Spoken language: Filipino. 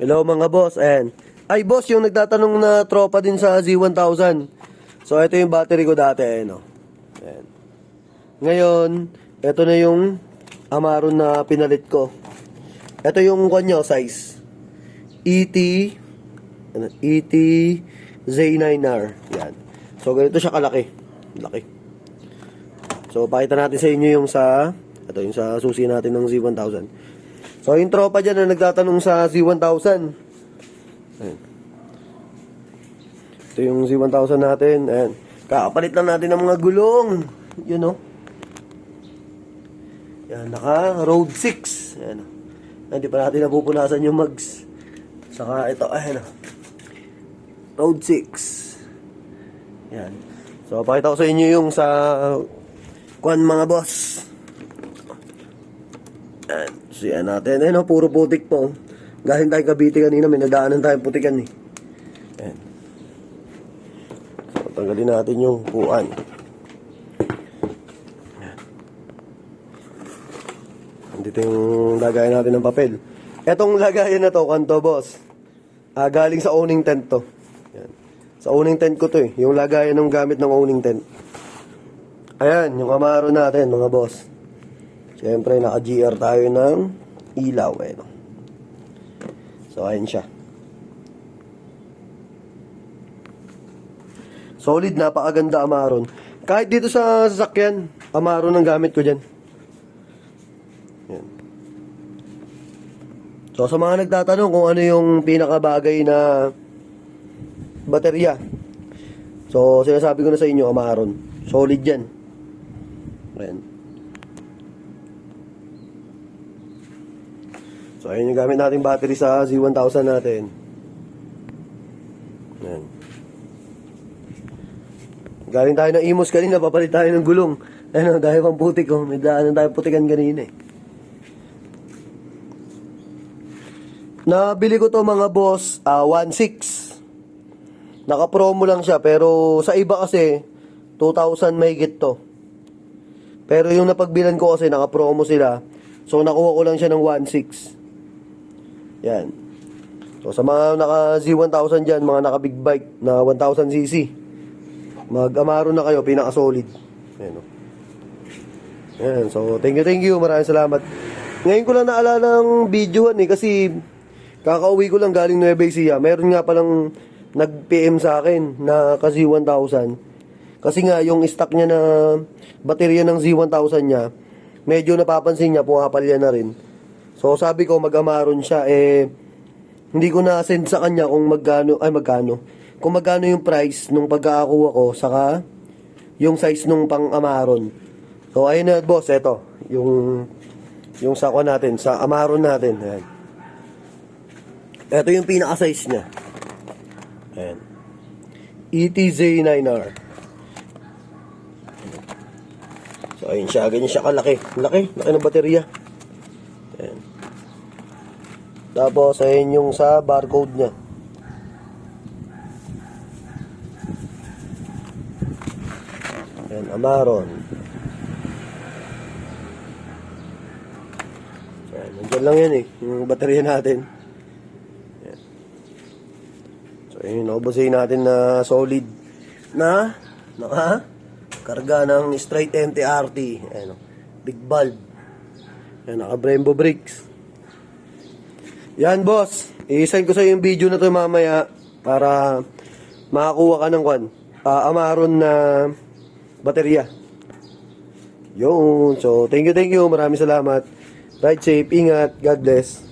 Hello mga boss, ayan. Ay boss, yung nagtatanong na tropa din sa Z1000. So ito yung battery ko dati, ayan o. Ayan. Ngayon, ito na yung Amaron na pinalit ko. Ito yung kanyo size. ET ano, ET Z9R. Yan. So ganito siya kalaki. Laki. So pakita natin sa inyo yung sa ito yung sa susi natin ng Z1000. So yung tropa dyan na nagtatanong sa Z1000. Ayan. Ito yung Z1000 natin. Ayan. Kakapalit lang natin ng mga gulong. You know. Yan, naka road 6. Ayan. Hindi pa natin napupunasan yung mags. Saka ito, ayan. Road 6. Yan. So, pakita ko sa inyo yung sa kwan mga boss. Yan. So, yan natin. Ayan, oh, puro putik po. Galing tayo Cavite kanina, may nadaanan tayong putikan eh. Yan. So, tanggalin natin yung puan. Dito yung lagayan natin ng papel. Etong lagayan na to, kanto boss. Ah, galing sa owning tent to. Yan. Sa owning tent ko to eh. Yung lagayan ng gamit ng owning tent. Ayan, yung Amaro natin mga boss. Siyempre, naka-GR tayo ng ilaw. Eh? So, ayan siya. Solid, napakaganda Amaron. Kahit dito sa sasakyan, Amaron ang gamit ko dyan. Yan. So sa mga nagtatanong kung ano yung pinakabagay na baterya. So sinasabi ko na sa inyo, Amaron. Solid yan. Ayan. So ayun yung gamit nating battery sa Z1000 natin. Ayan. Galing tayo ng Imos kanina, papalit tayo ng gulong. Ano, dahil pang putik ko. May daanan tayo putikan kanina eh. Nabili ko to mga boss, ah 1.6. Naka-promo lang siya, pero sa iba kasi, 2,000 may to. Pero yung napagbilan ko kasi, naka-promo sila. So, nakuha ko lang siya ng 1.6. Yan. So, sa mga naka Z1000 dyan, mga naka big bike na 1000cc, mag-amaro na kayo, pinaka-solid. Ayan, o. Ayan, so thank you, thank you. Maraming salamat. Ngayon ko lang naalala ng videohan eh, kasi kakauwi ko lang galing Nueva Ecija. Meron nga palang nag-PM sa akin na kasi 1,000. Kasi nga, yung stock niya na baterya ng Z1000 niya, medyo napapansin niya, pumapalya na rin. So, sabi ko, mag-amaron siya, eh, hindi ko na send sa kanya kung magkano, ay magkano, kung magkano yung price nung pagkakakuha ko, saka yung size nung pang-amaron. So, ayun na, boss, eto, yung, yung sako natin, sa amaron natin, ayan. Ito yung pinaka-size niya. Ayan. E ETZ9R. So, ayun siya. Ganyan siya kalaki. Laki. Laki ng baterya. Ayan. Tapos, ayun yung sa barcode niya. Ayan, Amaron. Ayan, nandiyan lang yan eh. Yung baterya natin. Ayan. So, ayun, naubusin natin na solid na naka karga ng straight NTRT. Ayan, big bulb. Ayan, naka Brembo brakes. Yan, boss. I-send ko sa yung video na to mamaya para makakuha ka ng kwan. Ah, Amaron na baterya. Yun. So, thank you, thank you. Maraming salamat. Ride safe. Ingat. God bless.